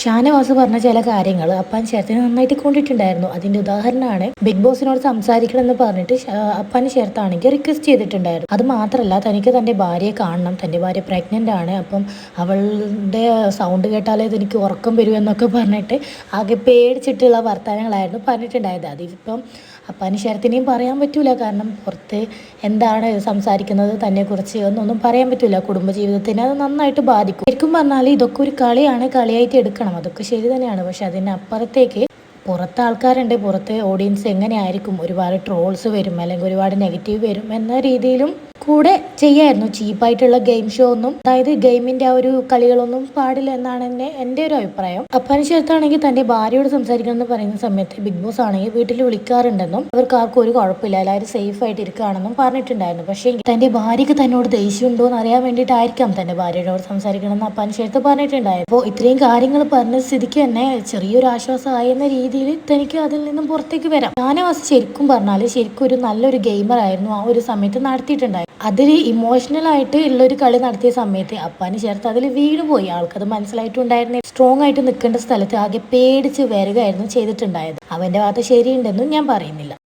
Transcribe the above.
ഷാനവാസ് പറഞ്ഞ ചില കാര്യങ്ങൾ അപ്പാൻ ചേർത്തിനെ നന്നായിട്ട് കൊണ്ടിട്ടുണ്ടായിരുന്നു. അതിന്റെ ഉദാഹരണമാണ് ബിഗ് ബോസിനോട് സംസാരിക്കണം എന്ന് പറഞ്ഞിട്ട് അപ്പാന് ചേർത്താണെങ്കിൽ റിക്വസ്റ്റ് ചെയ്തിട്ടുണ്ടായിരുന്നു. അത് മാത്രമല്ല തനിക്ക് തന്റെ ഭാര്യയെ കാണണം. തന്റെ ഭാര്യ പ്രഗ്നന്റ് ആണ്. അപ്പം അവളുടെ സൗണ്ട് കേട്ടാലേ എനിക്ക് ഉറക്കം വരൂ എന്നൊക്കെ പറഞ്ഞിട്ട് ആകെ പേടിച്ചിട്ടുള്ള വർത്തമാനങ്ങളായിരുന്നു പറഞ്ഞിട്ടുണ്ടായത്. അതിപ്പം അപ്പാന് ശരത്തിനെയും പറയാൻ പറ്റൂല. കാരണം പുറത്ത് എന്താണ് സംസാരിക്കുന്നത് തന്നെ കുറിച്ച് എന്നൊന്നും പറയാൻ പറ്റൂല. കുടുംബജീവിതത്തിനെ അത് നന്നായിട്ട് ബാധിക്കും. ശരിക്കും പറഞ്ഞാൽ ഇതൊക്കെ ഒരു കളിയാണ്. കളിയായിട്ട് എടുക്കണം. അതൊക്കെ ശരി തന്നെയാണ്. പക്ഷെ അതിനപ്പുറത്തേക്ക് പുറത്തെ ആൾക്കാരുണ്ട്. പുറത്തെ ഓഡിയൻസ് എങ്ങനെയായിരിക്കും? ഒരുപാട് ട്രോൾസ് വരും. അല്ലെങ്കിൽ ഒരുപാട് നെഗറ്റീവ് വരും. എന്ന രീതിയിലും കൂടെ ചെയ്യായിരുന്നു. ചീപ്പായിട്ടുള്ള ഗെയിം ഷോ ഒന്നും. അതായത് ഗെയിമിന്റെ ആ ഒരു കളികളൊന്നും പാടില്ല എന്നാണ് എന്നെ എന്റെ ഒരു അഭിപ്രായം. അപ്പാന് ശേഷത്താണെങ്കിൽ തന്റെ ഭാര്യയോട് സംസാരിക്കണം എന്ന് പറയുന്ന സമയത്ത് ബിഗ് ബോസ് ആണെങ്കിൽ വീട്ടിൽ വിളിക്കാറുണ്ടെന്നും അവർക്ക് ആർക്കും ഒരു കുഴപ്പമില്ല. എല്ലാവരും സേഫ് ആയിട്ട് ഇരിക്കുകയാണെന്നും പറഞ്ഞിട്ടുണ്ടായിരുന്നു. പക്ഷേ തന്റെ ഭാര്യയ്ക്ക് തന്നോട് ദേഷ്യമുണ്ടോ എന്ന് അറിയാൻ വേണ്ടിയിട്ടായിരിക്കാം തന്റെ ഭാര്യയോട് സംസാരിക്കണം എന്ന് അപ്പാന് ശേഷത്ത് പറഞ്ഞിട്ടുണ്ടായിരുന്നു. അപ്പോൾ ഇത്രയും കാര്യങ്ങൾ പറഞ്ഞ സ്ഥിതിക്ക് തന്നെ ചെറിയൊരു ആശ്വാസമായി എന്ന രീതിയിൽ തനിക്ക് അതിൽ നിന്നും പുറത്തേക്ക് വരാം. ഷാനവാസ് ശരിക്കും പറഞ്ഞാൽ ശരിക്കും ഒരു നല്ലൊരു ഗെയിമർ ആയിരുന്നു ആ ഒരു സമയത്ത് നടത്തിയിട്ടുണ്ടായിരുന്നു അതിൽ ഇമോഷണൽ ആയിട്ട് ഉള്ളൊരു കളി നടത്തിയ സമയത്ത് അപ്പാന് ചേർത്ത് അതിൽ വീണ് പോയി. ആൾക്കത് മനസ്സിലായിട്ടുണ്ടായിരുന്നു സ്ട്രോങ് ആയിട്ട് നിൽക്കേണ്ട സ്ഥലത്ത് ആകെ പേടിച്ച് വരികയായിരുന്നു ചെയ്തിട്ടുണ്ടായത്. അവന്റെ ഭാഗത്ത് ശരിയുണ്ടെന്നും ഞാൻ പറയുന്നില്ല.